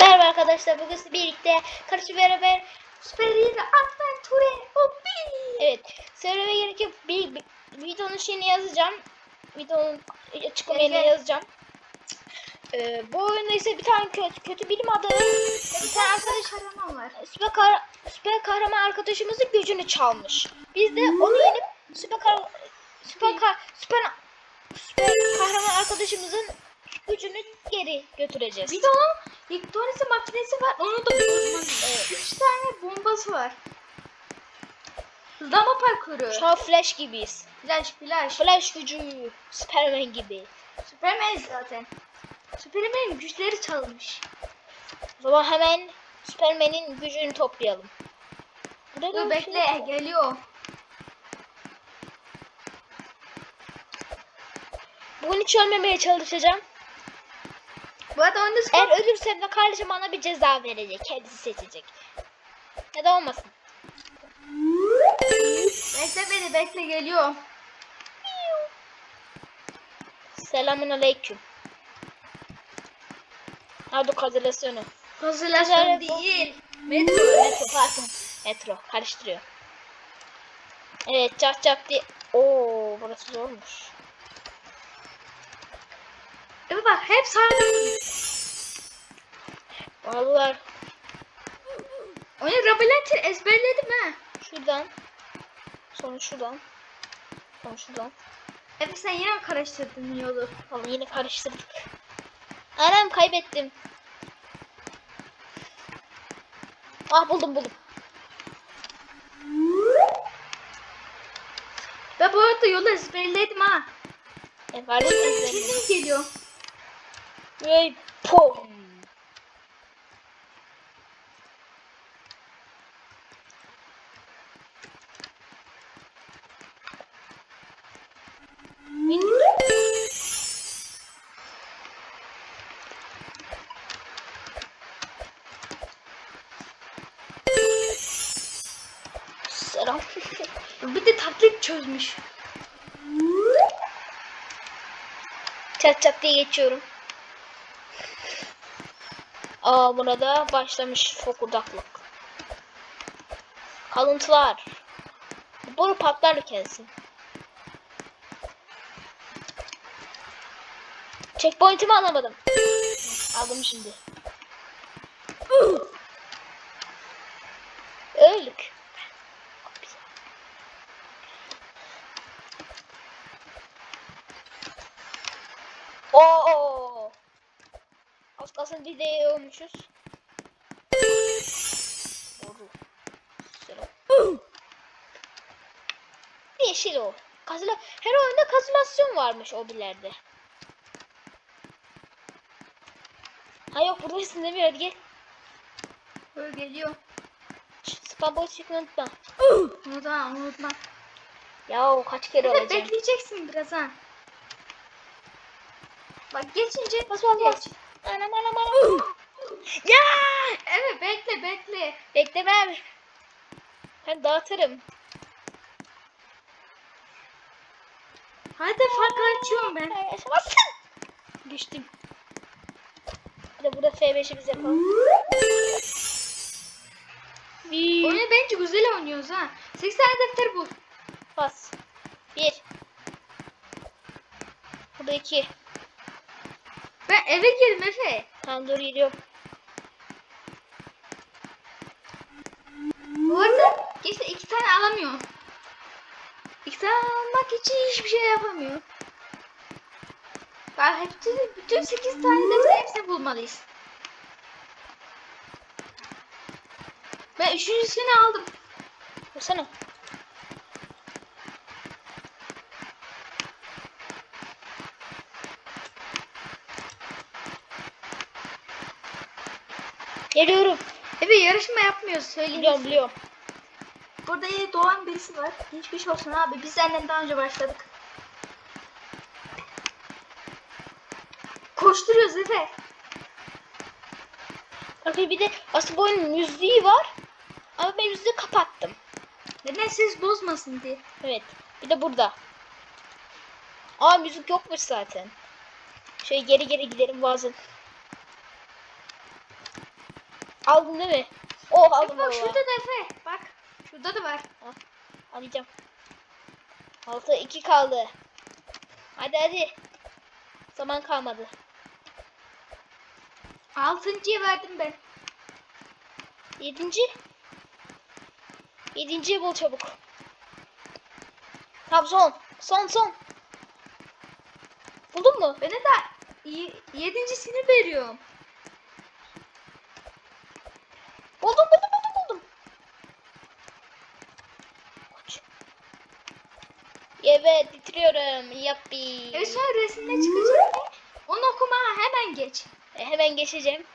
Merhaba arkadaşlar bugün sizinle birlikte karşı beraber Süper Hero Adventure Hobby. evet söyleme gerek yok bir, bir videonun şeyini yazacağım videonun açıklamayını Evet. yazacağım ee, bu oyunda ise bir tane kötü, kötü bilim adamı bir tane arkadaş kahraman var. süper, kah- süper kahraman arkadaşımızın gücünü çalmış biz de onu yenip süper kah- süper kah- süper süper kahraman arkadaşımızın gücünü geri götüreceğiz. Bir de onun elektronik makinesi var. Onu da. Evet. Üç tane bombası var. Hızlama parkuru. Şu an Flash gibiyiz. Flash flash. Flash gücü, Superman gibi. Superman zaten. Superman'in güçleri çalmış. O zaman hemen Superman'in gücünü toplayalım. Burada Dur bekle şey geliyor. Bugün hiç ölmemeye çalışacağım. Bu arada oyunda skor. Eğer ölürsem de kardeşim bana bir ceza verecek. Kendisi seçecek. Ya da olmasın. Bekle beni bekle geliyor. Selamun aleyküm. Hadi kazılasyonu. Hazırlasın Güzel. değil. Metro. Metro pardon. Metro karıştırıyor. Evet çat çat diye. Oo burası zormuş. Evet bak hep sağdan. Vallahi Onu Rabilentir ezberledim ha. şuradan. Sonra şuradan. Sonra şuradan. Evet sen yine mi karıştırdın yolu? Ama yine karıştırdık. Anam kaybettim. Ah buldum buldum. Ben bu arada yolu ezberledim ha. E, ezberim. Şimdi geliyor. Ve pom. Selam. Bir de taklit çözmüş. Çat çat diye geçiyorum. Aa burada başlamış fokurdaklık. Kalıntılar. Boru patlar kesin. Checkpoint'imi alamadım. Aldım şimdi. Öldük. Oo. Kalsın videoya olmuşuz. Yeşil o. Kazıla her oyunda kazılasyon varmış o bilerde. Ha yok buradasın demiyor hadi gel. Böyle geliyor. Spam boy çıkmayı unutma. Unutma unutma. Ya kaç kere Evet olacak. bekleyeceksin biraz ha. Bak geçince Bas bas bas. Anam anam anam. ya! Evet bekle bekle. Beklemem. Ben dağıtırım. Hadi fark açıyorum ben. Yaşamazsın. Düştüm. Bir de burada F5'i biz yapalım. Bir. Oyunu bence güzel oynuyoruz ha. 80 tane defter bul. Bas. Bir. Burada iki. Ben eve girdim Efe. Tamam dur geliyorum. Bu arada işte iki tane alamıyor. İki tane almak için hiçbir şey yapamıyor. Bak hepsi, bütün sekiz tane defter hepsini bulmalıyız. Ben üçüncüsünü aldım. Vursana. Geliyorum. Efe yarışma yapmıyoruz söyleyeyim. Biliyorum biliyorum. Burada yeni doğan birisi var. Geçmiş olsun abi. Biz senden daha önce başladık. Koşturuyoruz Efe. Bakın bir de aslında bu oyunun müziği var. Ama ben müziği kapattım. Neden ses bozmasın diye. Evet. Bir de burada. Aa müzik yokmuş zaten. Şöyle geri geri gidelim bazen. Aldın değil mi? Oh aldım Bak şurada da Efe. Bak. Şurada da var. Alacağım. 6 2 kaldı. Hadi hadi. Zaman kalmadı. Altıncıya verdim ben. Yedinci. Yedinciyi bul çabuk. Tamam son. Son son. Buldun mu? Bana da yedincisini veriyorum. Buldum buldum buldum buldum. Koç. Evet bitiriyorum. Yappi. E sonra resimde çıkacak. Onu okuma hemen geç. E, hemen geçeceğim.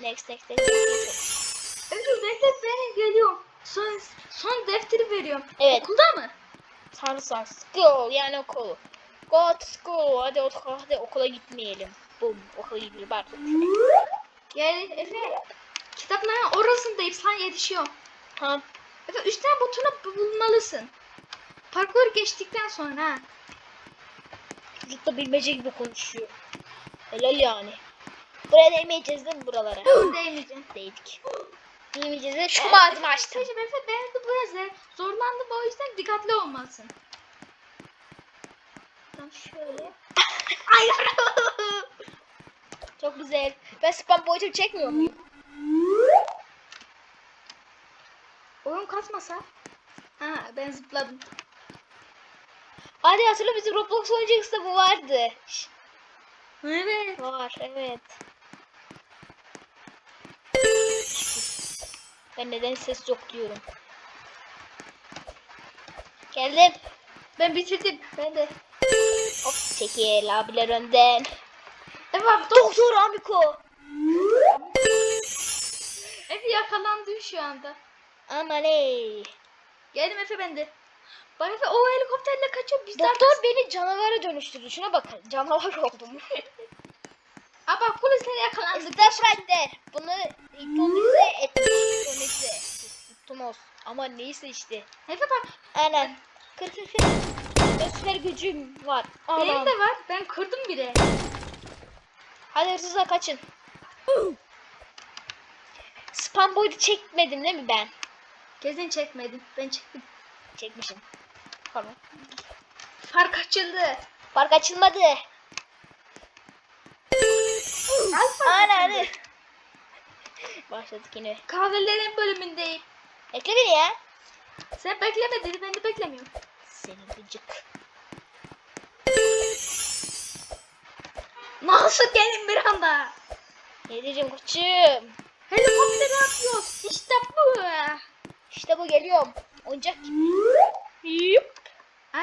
Next next next. next, next. Ömür bekle ben geliyorum. Son, son defteri veriyorum. Evet. Okulda mı? Sarısan school yani okul. Go to school. Hadi, hadi okula gitmeyelim. Bum okula gidiyor artık. Yani Efe kitapların orasındayım sana yetişiyor. Tamam. Efe üç tane butonu bulmalısın. Parkur geçtikten sonra. ha. Çocuk da bilmece gibi konuşuyor. Helal yani. Buraya değmeyeceğiz değil mi buralara? Yok değmeyeceğim. Değdik. Değmeyeceğiz de şu ağzımı açtım. Efe ben de biraz zorlandım o yüzden dikkatli olmalısın. Tam şöyle. Ay Çok güzel. Ben spam boyutumu çekmiyor muyum? Oyun kasmasa. Ha ben zıpladım. Hadi hatırla bizim Roblox oyuncaksta bu vardı. Evet. Var evet. Ben neden ses yok diyorum. Geldim. Ben bitirdim. Ben de. Hop çekil abiler önden. Dur. Doktor Amiko. Efe yakalandı şu anda. Aman ey. Geldim Efe bende. Bak Efe o helikopterle kaçıyor. Biz Doktor beni canavara dönüştürdü. Şuna bakın. Canavar oldum. Aa bak polisler yakalandı. Stefrender. Bunu hipnotize etmiş. Hipnotize. Hipnoz. Ama neyse işte. Efe bak Aynen. Kır kır kır. Ben süper gücüm var. benim Aman. de var. Ben kırdım bile. Hadi hırsızlar kaçın. Spam boyutu çekmedim değil mi ben? Kesin çekmedim. Ben çektim. Çekmişim. Pardon. Fark açıldı. Fark açılmadı. Al fark Ana açıldı. hadi. Başladık yine. Kahvelerin bölümündeyim. Bekle beni ya. Sen bekleme dedi. Ben de beklemiyorum. Senin gıcık. Nasıl gelin bir anda? Ne diyeceğim koçum? Helikopter yapıyoruz. İşte bu. İşte bu geliyorum. Oyuncak gibi.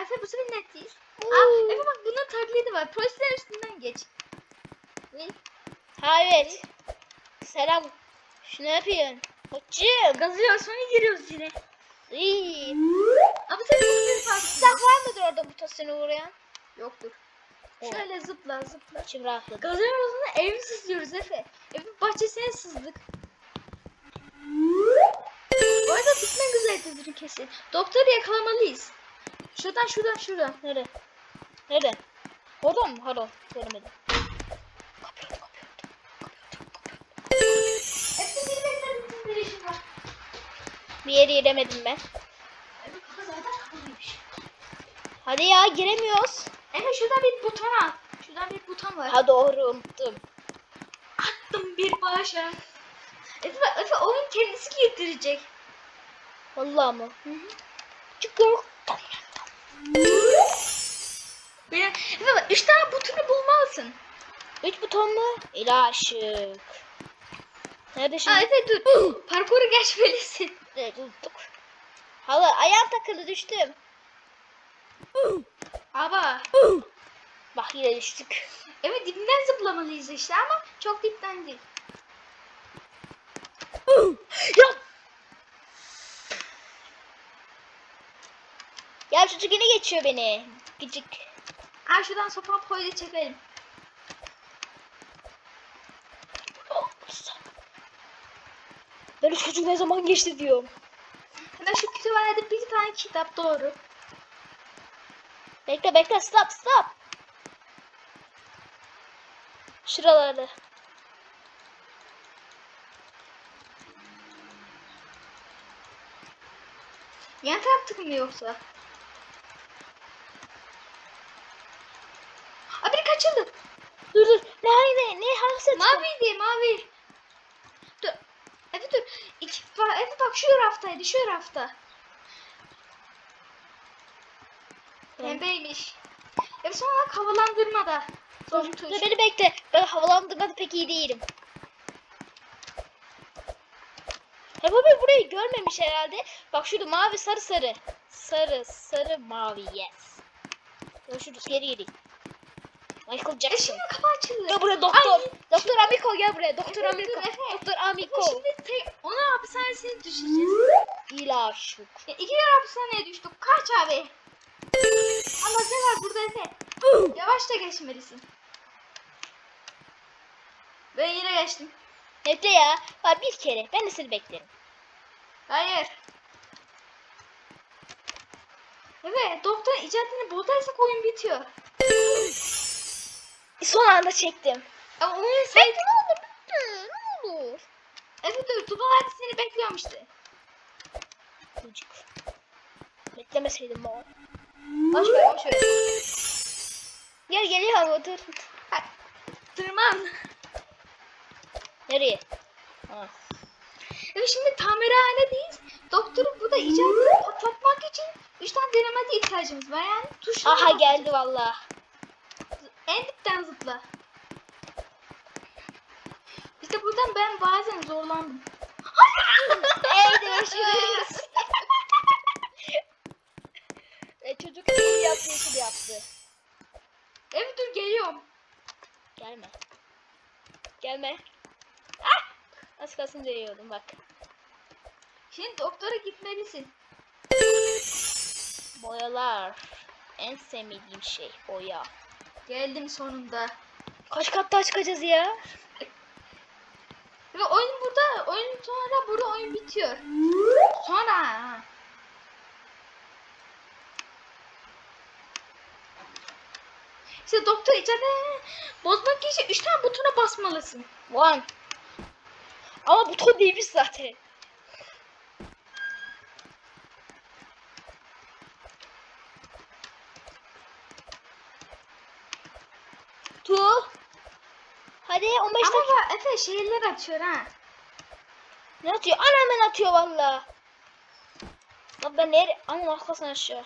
Efe bu sefer net değil. Uuu. Aa, Efe bak bunun taklidi var. Polisler üstünden geç. Ha evet. Selam. Şunu yapıyorsun. Koçum. Gazıyor sonra giriyoruz yine. İyi. Ama sen polisleri fark Silah var mıdır orada mutasını uğrayan? Yoktur. Şöyle zıpla zıpla. İçim rahatladı. Gazıyoruz sonra evi sızlıyoruz Efe. Evin bahçesine sızdık. Üzeredir kesin. Doktoru yakalamalıyız. Şuradan şuradan şuradan. Nerede? Nerede? Oradan mı? Pardon. Hepsi bir yeri giremedim ben. Hadi ya giremiyoruz. Efe şuradan bir buton al. Şuradan bir buton var. Ha doğru unuttum. Attım bir başa. Efe, Efe oyun kendisi getirecek. Vallahi mı? Çıkıyor. Benim, bak üç tane butonu bulmalısın. Üç buton mu? İlaşık. Nerede Aa, şimdi? Efe dur. Parkuru geçmelisin. Evet unuttuk. Hala ayağım takıldı düştüm. Ama Bak yine düştük. evet dibinden zıplamalıyız işte ama çok dipten değil. ya! Ya çocuk yine geçiyor beni. Gıcık. Ha şuradan sopan koyla çekelim. Ben o çocuk ne zaman geçti diyorum. Hemen şu kütüphanede bir tane kitap doğru. Bekle bekle stop stop. Şuralarda. Yan taraf mı yoksa? Kaçırdı. Dur dur. Ne ne ne hangisi? Maviydi mavi. Dur. Efe dur. İki, bak, Efe bak şu raftaydı şu rafta. Pembeymiş. Efe son olarak havalandırmada. Son tuş. Dur beni bekle. Ben havalandırmada pek iyi değilim. Ya baba burayı görmemiş herhalde. Bak şurada mavi sarı sarı. Sarı sarı mavi yes. Şurada geri geri. Michael E Jackson. şimdi kapı açıldı. Gel buraya doktor. Ay, Doktor Amiko gel buraya. Doktor Efe, Amiko. dur, Efe. Doktor Efe Amiko. şimdi tek, onu hapishanesine düşeceğiz. İla şuk. Ya, iki kere hapishaneye düştük. Kaç abi. Ama ne var burada Efe? Yavaşça geçmelisin. Ben yine geçtim. Bekle ya. Bak bir kere. Ben de seni beklerim. Hayır. Evet, doktor icadını bozarsak oyun bitiyor. Son anda çektim. Ama oyun Bekle sayı... ne olur. Bekle, Ne olur. Evet dur, Dubai seni bekliyorum işte. Çocuk. Beklemeseydim baba. Boş ver, boş ver. Gel geliyor otur. Ha, Tırman. Nereye? Ha. Evet şimdi tamirhanedeyiz. Doktorun burada icadını patlatmak için 3 tane denemede ihtiyacımız var yani. Tuşlara Aha geldi valla. En dipten zıpla. İşte buradan ben bazen zorlandım. Hey görüşürüz. e, çocuk iyi yaptı, iyi yaptı. Evet dur geliyorum. Gelme. Gelme. Ah! Az kalsın değiyordum bak. Şimdi doktora gitmelisin. Boyalar. En sevmediğim şey boya. Geldim sonunda. Kaç katta çıkacağız ya? Ve oyun burada, oyun sonra burada oyun bitiyor. Sonra. İşte doktor içeride bozmak için 3 tane butona basmalısın. One. Ama buton değilmiş zaten. Tu. Hadi 15 Ama dakika. bak Efe şehirler atıyor ha. Ne atıyor? Ana hemen atıyor valla. Lan ben nereye? Ama arkasına aşağı.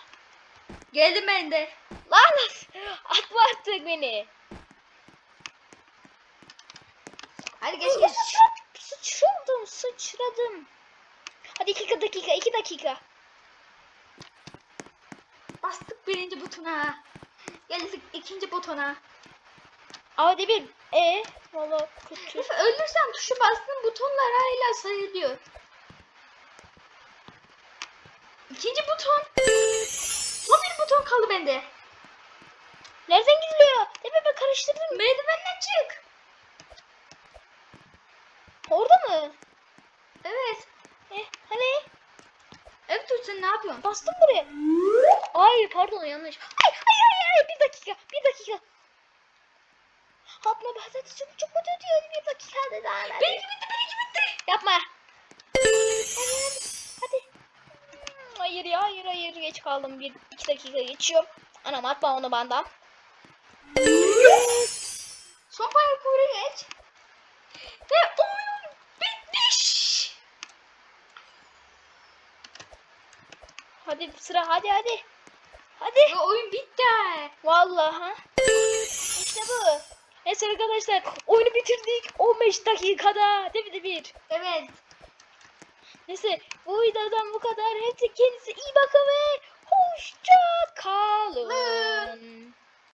Geldim ben de. Lan atma artık beni. Hadi geç geç. Sıçra- Sıçradım sıçradım. Hadi iki dakika iki dakika. Bastık birinci butona. Geldik ikinci butona. Hadi bir. E valla kötü. Efe ölürsen tuşu bastın butonlar hala sayılıyor. İkinci buton. Son bir buton kaldı bende. Nereden gidiliyor? Tepe ben karıştırdım. Merdivenden çık. Orada mı? Evet. E hani? Evet dur sen ne yapıyorsun? Bastım buraya. Ay pardon yanlış. Ay ay ay ay bir dakika bir dakika. Abla hadi çok çok kötü diyor. Bir dakika hadi daha. hadi. Benimki bitti benimki bitti. Yapma. Hadi hadi. Hayır ya hayır hayır geç kaldım. Bir iki dakika geçiyor. Anam atma onu benden. Son parkuru geç. Ve oyun bitmiş. Hadi sıra hadi hadi. Hadi. Ve oyun bitti. Vallahi ha. İşte bu. Neyse arkadaşlar oyunu bitirdik 15 dakikada. Değil mi Demir? Evet. Neyse bu videodan bu kadar. Hepsi kendinize iyi bakın ve hoşça kalın.